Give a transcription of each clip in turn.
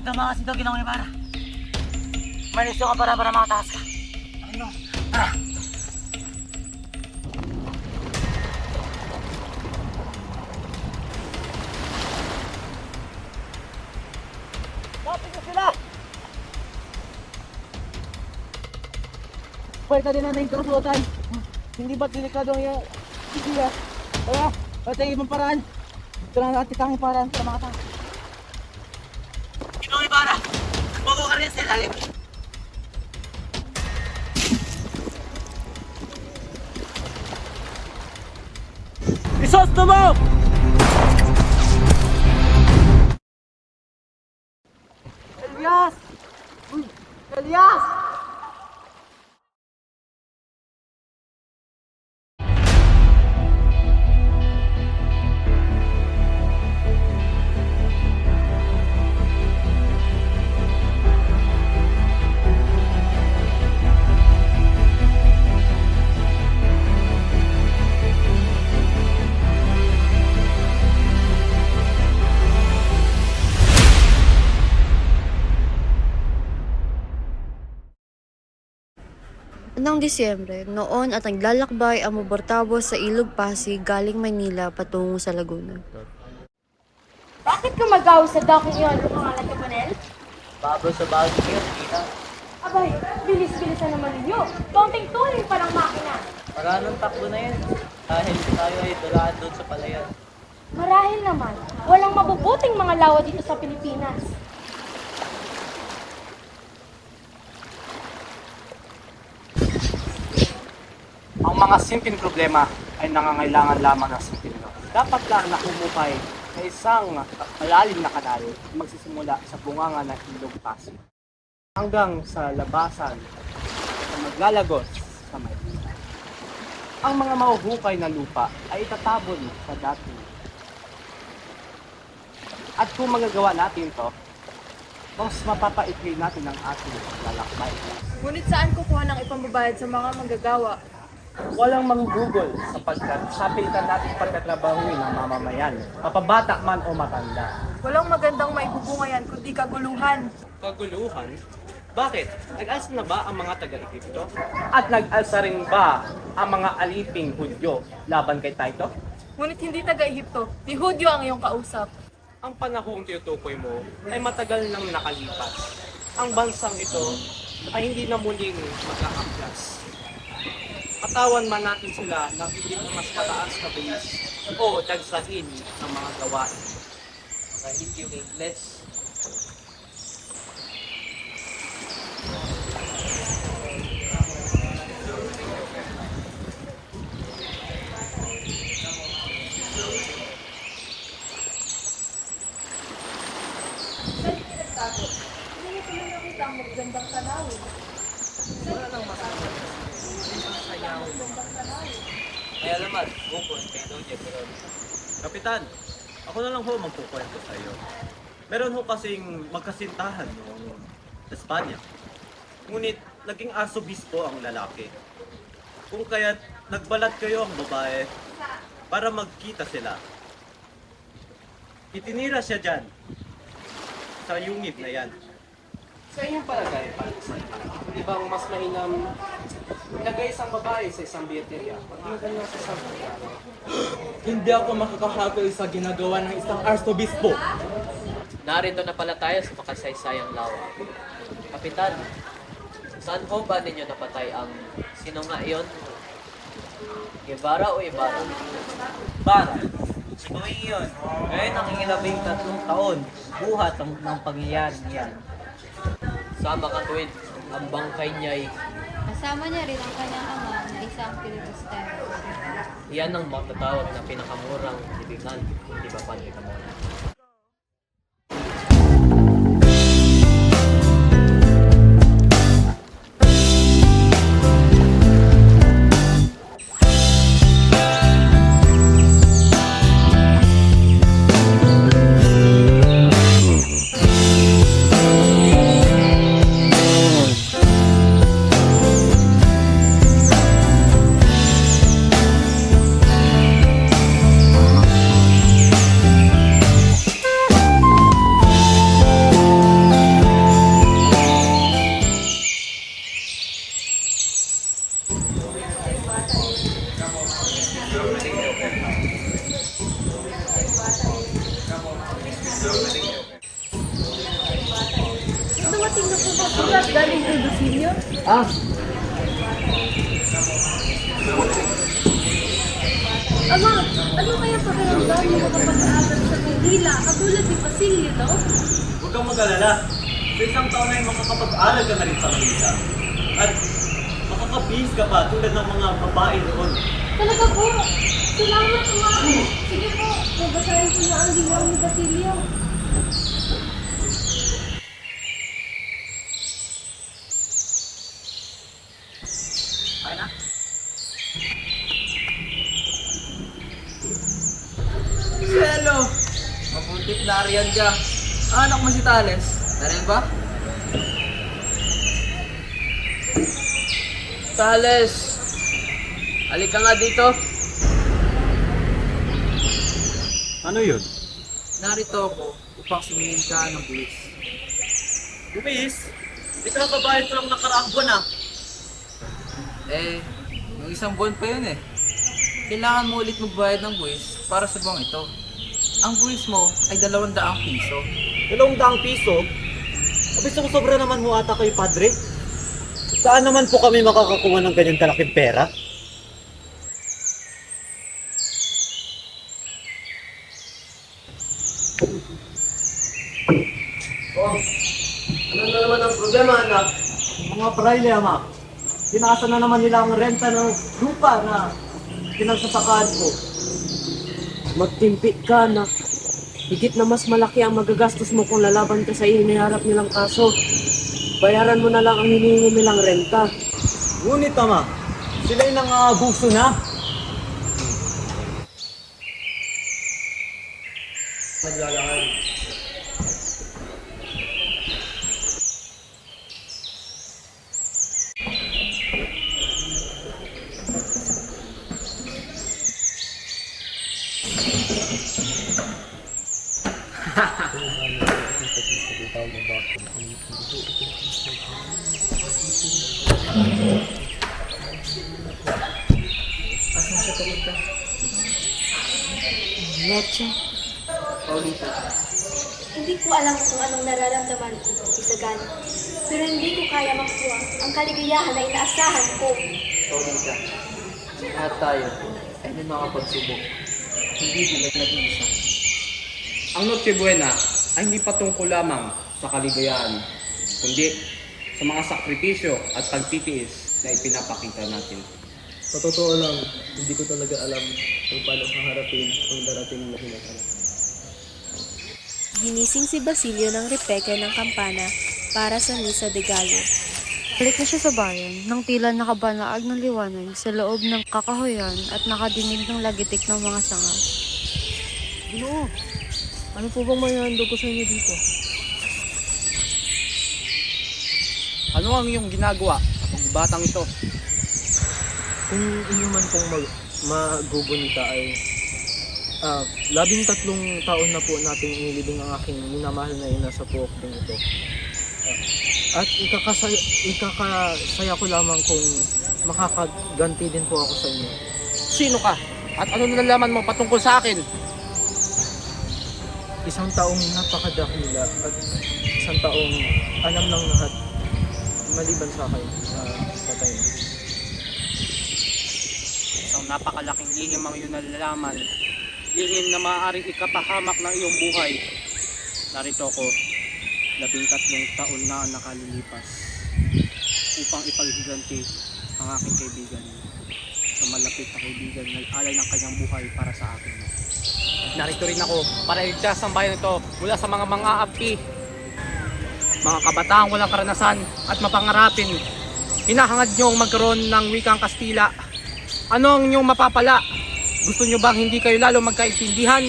natin ito mga sinto ginawang ibara. Manisto ka para para makatakas ka. Ano? Ah. Na sila! Pwede din natin karusutan. Hindi ba delikado ang yung Sige ah. Kaya, pati ibang paraan. Ito lang natin tanging paraan para mga tao. Isos mo! Noong Disyembre, noon at naglalakbay ang Mubortabo sa Ilog Pasig galing Maynila patungo sa Laguna. Bakit ka mag sa docking yun, mga Kapanel? Babo sa bagay kayo, Tina. Abay, bilis-bilisan naman ninyo. Kaunting tuloy pa ng makina. Para ng takbo na yan. Dahil tayo ay dulaan doon sa palayan. Marahil naman, walang mabubuting mga lawa dito sa Pilipinas. Mga simpleng problema ay nangangailangan lamang ng simpleng loob. Dapat lang na humukay sa isang malalim na kanal magsisimula sa bunganga ng ilog Pasig hanggang sa labasan na maglalagos sa Maynila. Ang mga mahuhukay na lupa ay itatabon sa dati. At kung magagawa natin ito, mas mapapaikli natin ang ating lalakbay. Ngunit saan kukuha ng ipambabayad sa mga manggagawa? Walang manggugol sapagkat sapilitan natin pagkatrabahuin ng mamamayan, mapabata man o matanda. Walang magandang maibubungayan kundi kaguluhan. Kaguluhan? Bakit? Nag-alsa na ba ang mga taga-Egypto? At nag-alsa rin ba ang mga aliping Hudyo laban kay Taito? Ngunit hindi taga-Ehipto, ni Hudyo ang iyong kausap. Ang panahong tinutukoy mo ay matagal nang nakalipas. Ang bansang ito ay hindi na muling mag-aaklas. Patawan man natin sila ng hindi na mas mataas na bilis o dagsahin ng mga gawain. Hindi yung English. Hindi ko na nakita ang magandang tanawin. Kaya naman, bukod kay Doje pero Kapitan, ako na lang ho magkukwento sa iyo. Meron ho kasing magkasintahan noong Espanya. Ngunit naging arsobispo ang lalaki. Kung kaya't nagbalat kayo ang babae para magkita sila. Itinira siya dyan sa yungib na yan. Sa inyong palagay, di ba mas mainam ilagay isang babae sa isang bieterya? Pagkinggan lang sa isang babae. Hindi ako makakahagol sa ginagawa ng isang arsobispo. Narito na pala tayo sa makasaysayang lawa. Kapitan, saan ho ba ninyo napatay ang sino nga iyon? Ibarra o Ibarra? Para, sa tuwing yun, ngayon ang ingilabing tatlong taon, buhat ng, ng pangyayari niyan. Sama ka tuwid, ang bangkay niya'y Kasama niya rin ang kanyang ama na isang Pilibustero. iyan ang matatawag na pinakamurang libingan, di ba Pante Camona? Hello! Mabutit na riyan ka. Anak mo si Tales. Nariyan ba? Tales! Halika nga dito. Ano yun? Narito ako upang sumingin ka ng buwis. Luis, hindi ka babae ito lang nakaraang buwan ah. Eh, yung isang buwan pa yun eh. Kailangan mo ulit magbayad ng buwis para sa buwang ito. Ang buwis mo ay dalawang daang piso. Dalawang daang piso? Abis ako sobra naman ho ata kayo, padre. Saan naman po kami makakakuha ng ganyan kalaking pera? Ano na naman ang problema, anak? Mga praile, ama. Tinasa na naman nila ang renta ng lupa na pinagsasakaan ko. Magtimpi ka na. Higit na mas malaki ang magagastos mo kung lalaban ka sa iniharap nilang kaso. Bayaran mo na lang ang hinihingi nilang renta. Ngunit, ama, sila'y nangabuso na. Leche. Paulita. Hindi ko alam kung anong nararamdaman ko, Isagan. Pero hindi ko kaya makuha ang kaligayahan na inaasahan ko. Paulita. Lahat tayo ay may mga pagsubok. Hindi bilag nag-iisa. Ang Noche Buena ay hindi patungkol lamang sa kaligayahan, kundi sa mga sakripisyo at pagtitiis na ipinapakita natin. Sa totoo lang, hindi ko talaga alam kung paano haharapin ang darating na hinaharap. Ginising si Basilio ng repeke ng kampana para sa Misa de Gallo. Balik na siya sa bayan nang tila nakabanaag ng liwanag sa loob ng kakahuyan at nakadinig ng lagitik ng mga sanga. Ginoo, ano po bang mayhandog ko sa inyo dito? Ano ang iyong ginagawa sa pagbatang ito? Kung inyo man pong mag magugunita ay ah, labing tatlong taon na po nating inilibing ang aking minamahal na ina sa puok din ito. Ah, at ikakasaya, ikakasaya ko lamang kung makakaganti din po ako sa inyo. Sino ka? At ano nalalaman mo patungkol sa akin? Isang taong napakadakila at isang taong alam ng lahat maliban sa akin na patay na. Isang napakalaking lihim ang iyong nalalaman. Lihim na maaaring ikapahamak ng iyong buhay. Narito ko, labing tatlong taon na ang nakalilipas upang ipaghiganti ang aking kaibigan sa malapit na kaibigan na alay ng kanyang buhay para sa akin. Narito rin ako para iligtas ang bayan ito mula sa mga mga api, mga kabataang walang karanasan at mapangarapin. Hinahangad niyong magkaroon ng wikang Kastila ano ang inyong mapapala? Gusto nyo bang hindi kayo lalo magkaintindihan?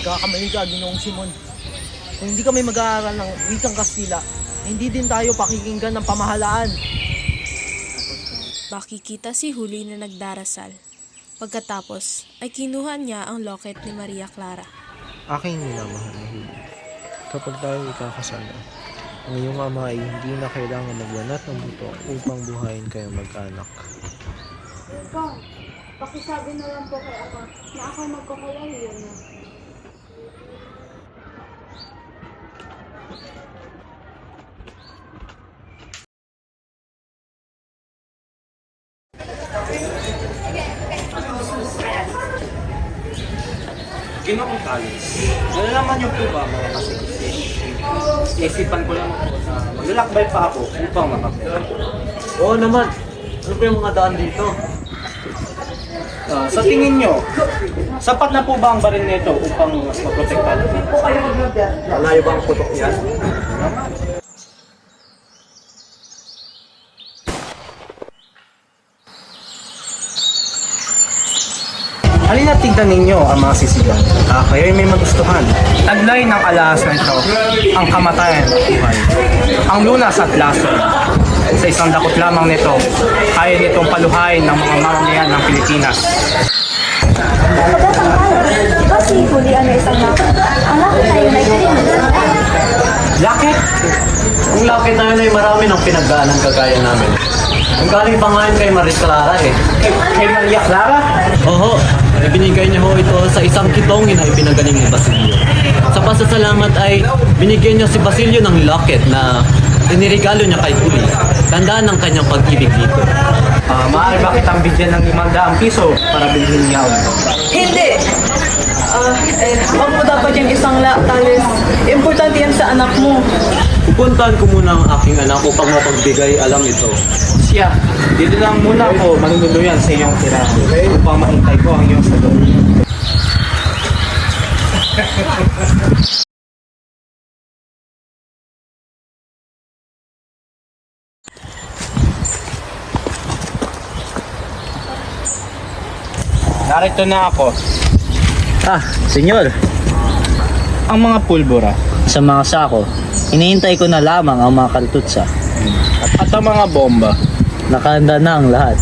Kakamali ka, Ginoong Simon. Kung hindi kami mag-aaral ng wikang Kastila, hindi din tayo pakikinggan ng pamahalaan. Makikita si Huli na nagdarasal. Pagkatapos ay kinuha niya ang locket ni Maria Clara. Aking minamahal na huli. Kapag tayo ikakasal na, ang iyong ama ay hindi na kailangan magbanat ng buto upang buhayin kayo mag-anak. Welcome. Pakisabi na lang po kay ama na ako magkakalariyo na. Ginoo college. Nalalaman niyo po ba mga kasigis? Isipan ko lang ako na maglalakbay pa ako upang makapera. Oo naman. Ano pa yung mga daan dito? Ah, sa tingin nyo, sapat na po ba ang baril nito upang maprotektahan? Malayo ba ang putok niyan? Halina tignan ninyo ang mga sisigan. Ah, kayo'y may magustuhan. Taglay ng alahas na ito, ang kamatayan at buhay. Ang lunas at laso. Sa isang dakot lamang nito, kaya nitong paluhayin ng mga mamamayan ng Pilipinas. Di ba si Julian ay isang laki? Ang laki tayo na ito. Lakit! Ang laki tayo na marami ng pinagdaanan kagaya namin. Ang galing pa nga yun kay Maris Clara eh. Kay Maria Clara? Oo, ibinigay niya ho ito sa isang kitongin na ipinagaling ni Basilio. Sa pasasalamat ay binigyan niya si Basilio ng locket na inirigalo niya kay Tuli. Tandaan ng kanyang pag-ibig dito. Ah, maaari ba kitang bigyan ng 500 piso para bilhin niya ako? Hindi! Ah, eh, wag mo dapat yung isang la, talis. Importante yan sa anak mo. Pupuntahan ko muna ang aking anak upang mapagbigay alam ito. Siya, dito lang muna ako manunuluyan sa iyong tirahan upang mahintay ko ang iyong sagot. Narito na ako. Ah, senyor, Ang mga pulbura sa mga sako, hinihintay ko na lamang ang mga kartutsa. at ang mga bomba. Nakahanda na ang lahat.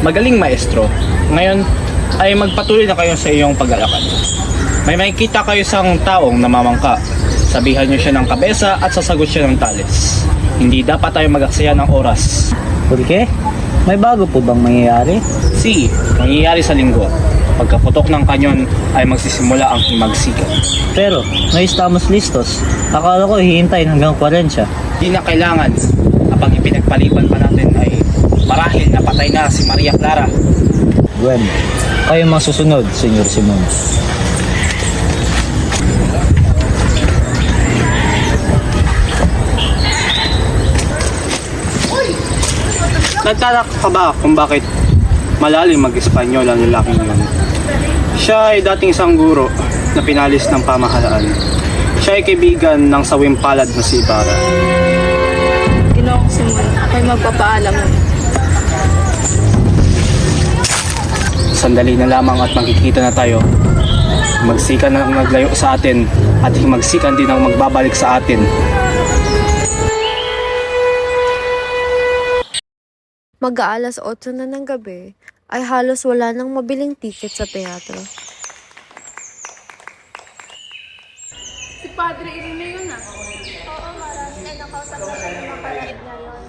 Magaling maestro. Ngayon ay magpatuloy na kayo sa iyong paglalakad. May makikita kayo sa taong namamangka. Sabihan niyo siya ng kabesa at sasagot siya ng talis. Hindi dapat tayo magaksaya ng oras. Pulke, may bago po bang mangyayari? C. Mangyayari sa linggo. Pagkaputok ng kanyon ay magsisimula ang himagsikan. Pero, may estamos listos. Akala ko hihintay hanggang 40. Di na kailangan kapag ipinagpaliban pa natin ay marahil napatay na si Maria Clara. Bueno, kayo masusunod, senyor Simon. Nagtataka ka ba kung bakit malalim mag-Espanyol ang lalaking yun? Siya ay dating isang guro na pinalis ng pamahalaan. Siya ay kaibigan ng sawing palad na si Ibarra. Ginoong Simon, ako'y magpapaalam. Sandali na lamang at magkikita na tayo. Magsikan ang naglayo sa atin at himagsikan din ang magbabalik sa atin. Mag-aalas 8 na ng gabi, ay halos wala nang mabiling ticket sa teatro. Si Padre Irene yun ah. Oo, Maras. Ay, nakausap ko siya ng makalit ngayon.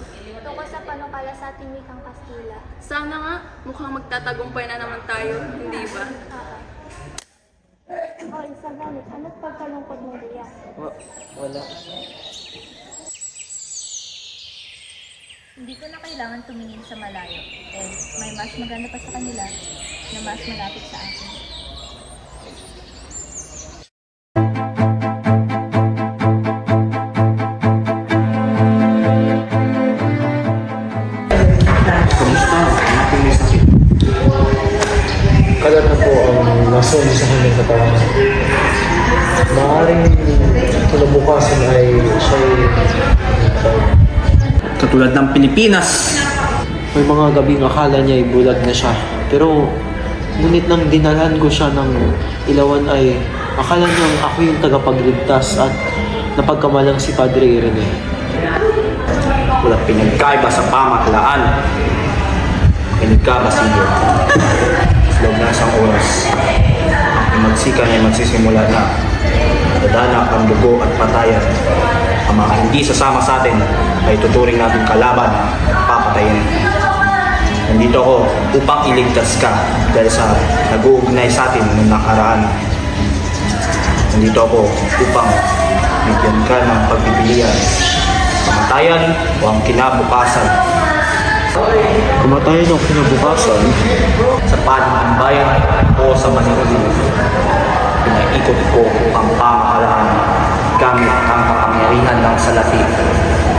Tungkol sa panukala sa ating wikang Kastila. Sana nga, mukhang magtatagumpay na naman tayo, hindi ba? O, Isabel, ano't pagkalungkot mo diyan? wala. Hindi ko na kailangan tumingin sa malayo. Eh, may mas maganda pa sa kanila na mas malapit sa akin. Pilipinas, May mga gabing akala niya ay bulag na siya. Pero, ngunit nang dinalan ko siya ng ilawan ay akala niyang ako yung tagapagligtas at napagkamalang si Padre Irene. walang pinagkaiba sa pamaklaan. Pinagkaba sa iyo. Loob ng isang oras, ang magsikan ay magsisimula na. Dadana ang dugo at patayan. Ang mga hindi sasama sa atin ay tuturing natin kalaban at papatayin. Nandito ako upang iligtas ka dahil sa nag-uugnay sa atin noong nakaraan. Nandito ako upang bigyan ka ng pagpipilian. Kamatayan o ang kinabukasan Kumatayin ang kinabukasan. sa panig ng bayan o sa Manila. Inikot ko ang pamahalaan gamit ang kapangyarihan ng salapi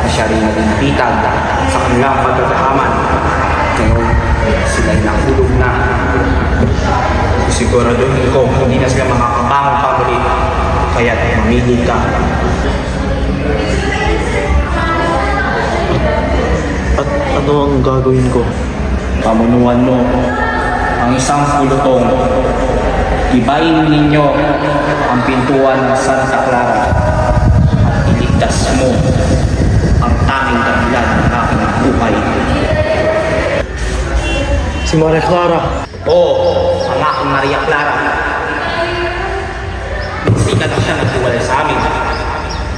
na siya rin naging pitag sa kanilang pagkakahaman. Ngayon, sila'y nahulog na. Siguraduhin ko, hindi na sila makakabangon pa muli. Kaya't mamili ka. At ano ang gagawin ko? Pamunuan mo ang isang pulutong. Ibayin ninyo ang pintuan ng Santa Clara at iligtas mo ang tanging dahilan ng aking buhay. Si Maria Clara. Oo, ang aking Maria Clara. Magsikan na siya naghiwalay sa amin.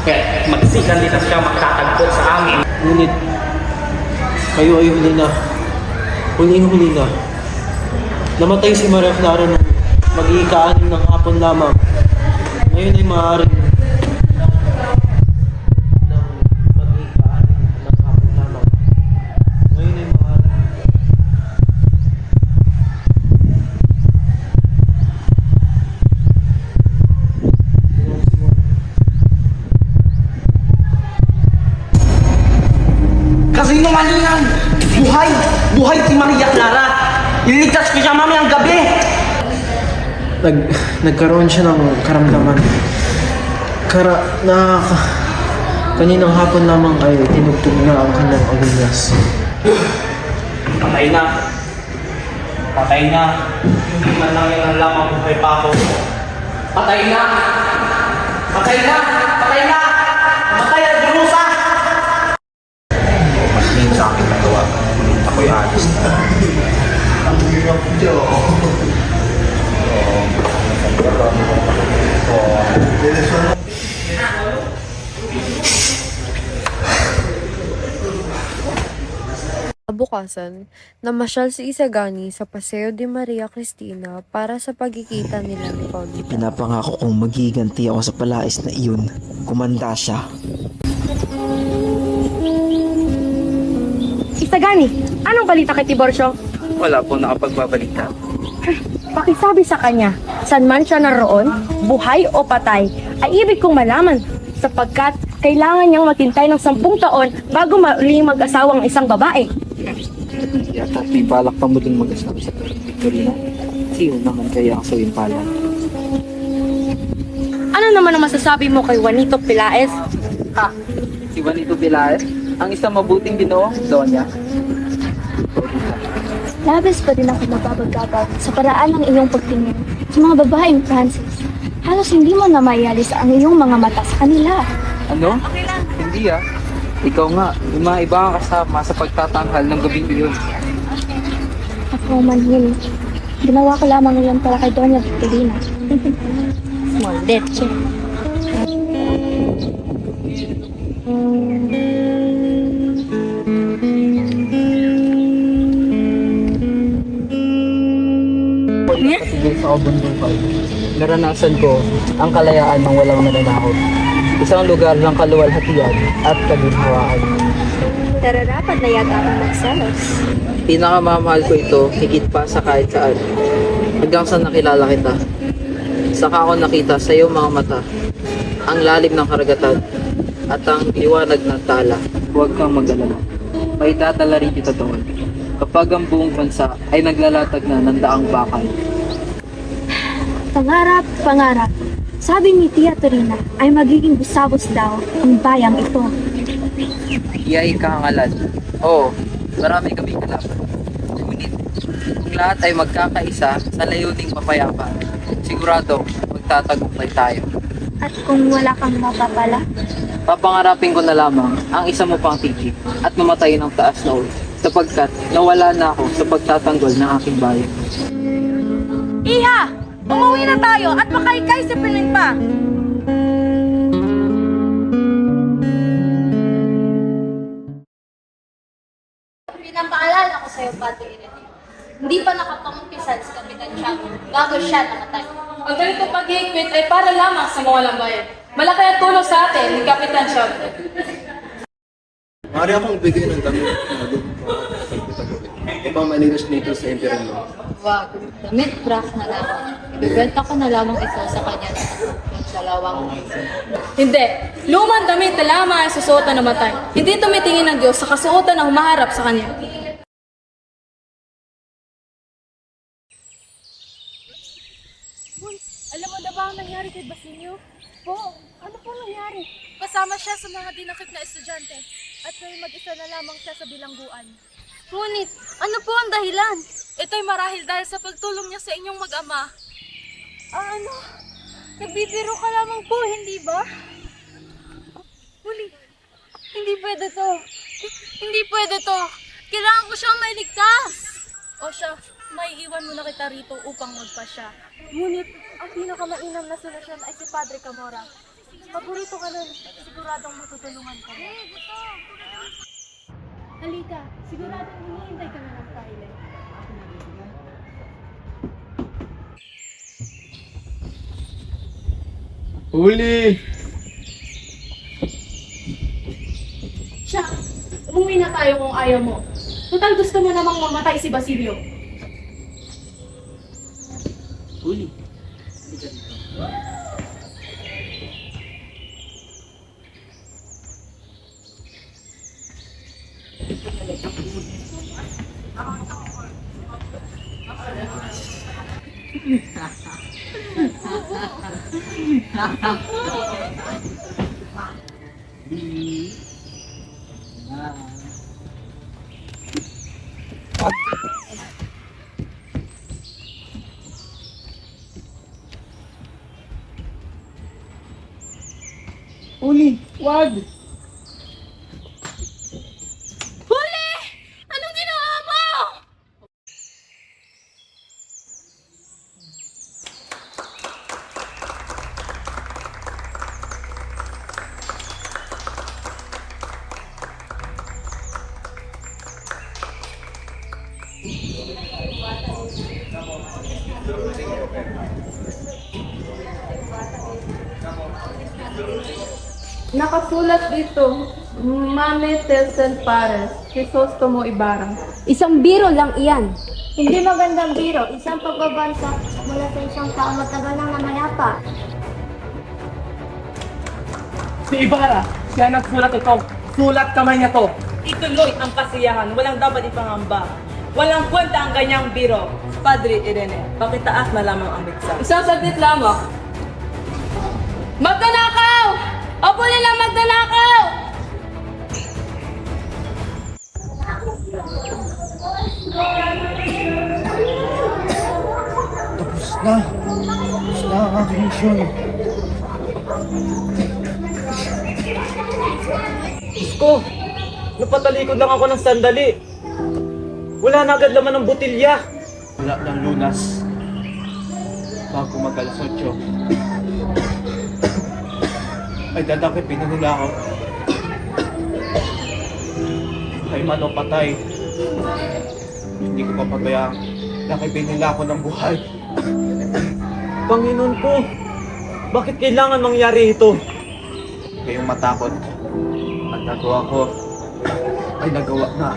Kaya magsikan din na siya magtatagpo sa amin. Ngunit, kayo ay huli na. Huling-huli na. Namatay si Maria Clara nung mag-iikaanin ng hapon lamang. Ngayon ay maaaring Kasi nung ano yan, buhay, buhay si Maria Clara. Ililigtas ko siya gabi. Nag, nagkaroon siya ng karamdaman. Kara, na, kaninang hapon lamang ay tinugtog na ang kanyang agulyas. Patay na. Patay na. Hindi man lang yan ang lamang buhay pa ako. Patay na. Patay na. Patay na. Patay ang Jerusa. Mas din sa aking nagawa. Ako'y alis na. Ang hirap niyo. Kabukasan, namasyal si Isagani sa Paseo de Maria Cristina para sa pagkikita nila ni Paulita. Pinapangako kong magiganti ako sa palais na iyon. Kumanda siya. Isagani, anong balita kay Tiborcio? Wala po nakapagbabalita. Pakisabi sa kanya, saan man siya naroon, buhay o patay, ay ibig kong malaman sapagkat kailangan niyang maghintay ng sampung taon bago muling mag-asawa ang isang babae. Yata may balak pa muling mag-asawa sa Victorina. Sino naman kaya ang sawing pala? Ano naman ang masasabi mo kay Juanito Pilaes? Ha? Si Juanito Pilaes? Ang isang mabuting ginoo, Donya. Labis pa din ako mababagabag sa paraan ng iyong pagtingin sa mga babaeng Francis. Halos hindi mo na mayalis ang iyong mga mata sa kanila. Ano? Hindi ah. Ikaw nga, yung mga iba kang kasama sa pagtatanghal ng gabing iyon. Ako manhin. Ginawa ko lamang iyon para kay Doña Victorina. Small leche. Patigil sa kabundukan. Naranasan ko ang kalayaan ng walang nananakot. Isang lugar ng kaluwalhatian at kaginhawaan. Nararapat na yata akong magselos. Pinakamamahal ko ito higit pa sa kahit saan. Hanggang sa nakilala kita. Saka ako nakita sa iyong mga mata ang lalim ng karagatan at ang liwanag ng tala. Huwag kang mag-alala. May dadala rin kita doon. Kapag ang buong bansa ay naglalatag na ng daang bakal. Pangarap, pangarap. Sabi ni Tia Torina ay magiging busabos daw ang bayang ito. Iyay kahangalan. Oo, marami kami kalaban. Ngunit, kung lahat ay magkakaisa sa layuning mapayapa, sigurado magtatagumpay tayo. At kung wala kang mapapala, Papangarapin ko na lamang ang isa mo pang tiki at mamatay ng taas na ulo sapagkat nawala na ako sa pagtatanggol ng aking bayan. Iha! Umuwi na tayo at makaykay sa piling pa! Pinapaalala ko sa'yo, Padre Irene. Hindi pa nakapangumpisan si Kapitan Tiago bago siya nakatay. Ang ganito pag-iikwit ay para lamang sa mga lambayan. Malaki ang tulong sa atin ni Kapitan Tiago. Maaari akong bigay ng damit. Manilos dito sa impyerno. Wag, damit brass na lang. Ibibenta ko na lamang ito sa kanya sa lawang Hindi. Lumang damit na lamang ang susuotan ng matay. Hindi tumitingin ng Diyos sa kasuotan na humaharap sa Kanya. Alam mo na ba ang nangyari kay Basilio? Po, ano po nangyari? Kasama siya sa mga dinakip na estudyante at ngayon mag-isa na lamang siya sa bilangguan. Ngunit, ano po ang dahilan? Ito'y marahil dahil sa pagtulong niya sa inyong mag-ama. Ah, ano? Nagbibiro ka lamang po, hindi ba? Huli, hindi pwede to. Hindi pwede to. Kailangan ko siyang mailigtas. O siya, may iwan mo na kita rito upang magpasya. Ngunit, ang pinakamainam na solusyon ay si Padre Camora. Paborito ka nun, siguradong matutulungan ka mo. Halika, siguradong hinihintay ka na ng paile. Huli! Siya, umuwi na tayo kung ayaw mo. Total gusto mo namang mamatay si Basilio. Huli. Huli! Wag! Nakasulat dito, Mame Telsen Pares, Crisostomo Ibarra. Isang biro lang iyan. Hindi magandang biro, isang pagbabansa mula sa isang tao matagal nang namayapa. Si Ibarra, siya nagsulat ito. Sulat kamay niya to. Ituloy ang kasiyahan. Walang dapat ipangamba. Walang kwenta ang ganyang biro. Padre Irene, pakitaas na lamang ang miksa. Isang saglit lamang. Magdanakaw! Opo nila magdanakaw! Tapos na! Tapos na ang aking misyon. Diyos ko, napatalikod lang ako ng sandali. Wala na agad laman ng botilya. Wala ng lunas. Bago mag alas 8. Ay dadakipin na nila ako. Kay man o patay. Hindi ko papabayaan. Nakipin nila ako ng buhay. Panginoon ko, bakit kailangan mangyari ito? Kayong matakot. Ang nagawa ko ay nagawa na.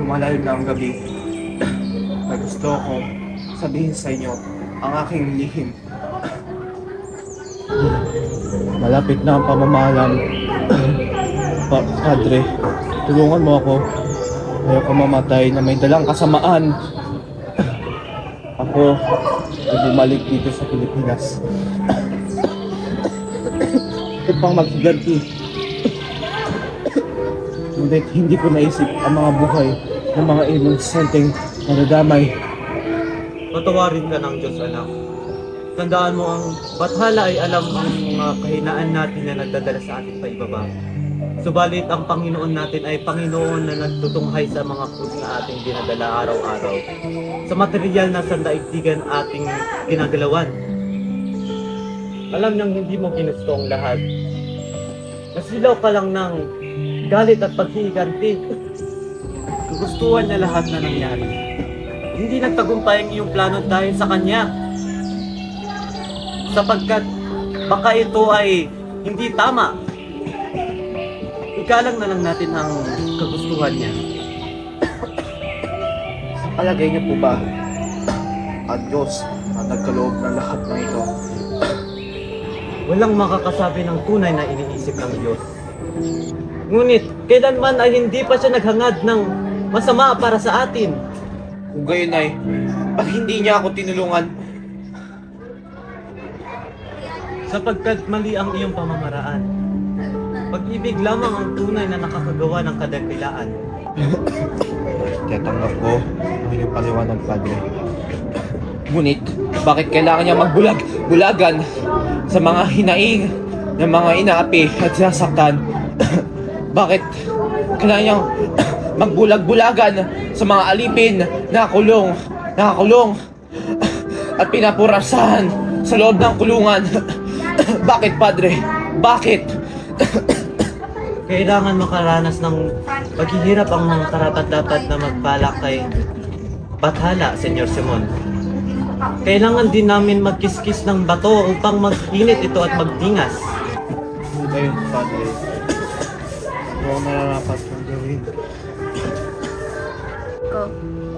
Lumalayo na ang gabi. May gusto kong sabihin sa inyo ang aking lihim. Malapit na ang pamamahalan. Pa Padre, tulungan mo ako. Ayoko mamatay na may dalang kasamaan. Ako ay bumalik dito sa Pilipinas upang maghiganti. Ngunit hindi ko naisip ang mga buhay ng mga inosenteng nadadamay. Patawarin ka ng Diyos, anak. Tandaan mo ang bathala ay alam ang mga kahinaan natin na nagdadala sa ating paibaba. Subalit ang Panginoon natin ay Panginoon na nagtutunghay sa mga krus na ating dinadala araw-araw. Sa material na sandaigdigan ating ginagalawan. Alam niyang hindi mo ginusto ang lahat. Nasilaw ka lang ng galit at paghihiganti. Gugustuhan niya lahat na nangyari. Hindi nagtagumpay ang iyong plano dahil sa kanya. Sapagkat baka ito ay hindi tama. Igalang na lang natin ang kagustuhan niya. Palagay niyo po ba ang Diyos na nagkaloob ng lahat ng ito? Walang makakasabi ng tunay na iniisip ng Diyos. Ngunit, kailanman ay hindi pa siya naghangad ng masama para sa atin. Kung gayon ay, ba't hindi niya ako tinulungan? Sapagkat mali ang iyong pamamaraan. Pag-ibig lamang ang tunay na nakakagawa ng kadakilaan. Tiyatanggap ko ang iyong paliwanag, Padre. Ngunit, bakit kailangan niya magbulag, bulagan sa mga hinaing ng mga inaapi at sinasaktan? bakit kailangan niyang magbulag-bulagan sa mga alipin na kulong, nakakulong at pinapurasahan sa loob ng kulungan? bakit, Padre? Bakit? Kailangan makaranas ng paghihirap ang mga karapat-dapat na magbalak kay Bathala, Senyor Simon. Kailangan din namin magkiskis ng bato upang mag-init ito at magdingas. Kung gayon, Padre, ano ang nararapat kong gawin?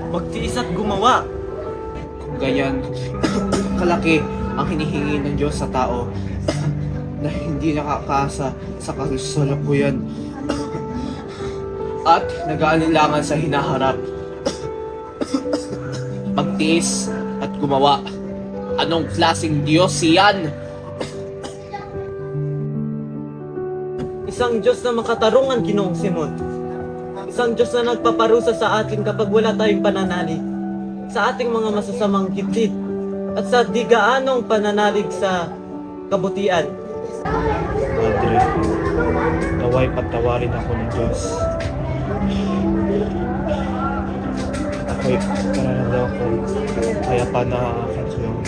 Magtiis at gumawa. Kung ganyan, kalaki ang hinihingi ng Diyos sa tao na hindi nakakaasa sa kasalukuyan at nag-aalinlangan sa hinaharap. Magtiis at gumawa. Anong klaseng Diyos siyan? Isang Diyos na makatarungan, Ginoong Simon. Isang Diyos na nagpaparusa sa atin kapag wala tayong pananalig sa ating mga masasamang gitid at sa di gaanong pananalig sa kabutian. Padre, naway patawarin ako ng Diyos. Ako'y kararamdaman ko kaya pa na aking tulong.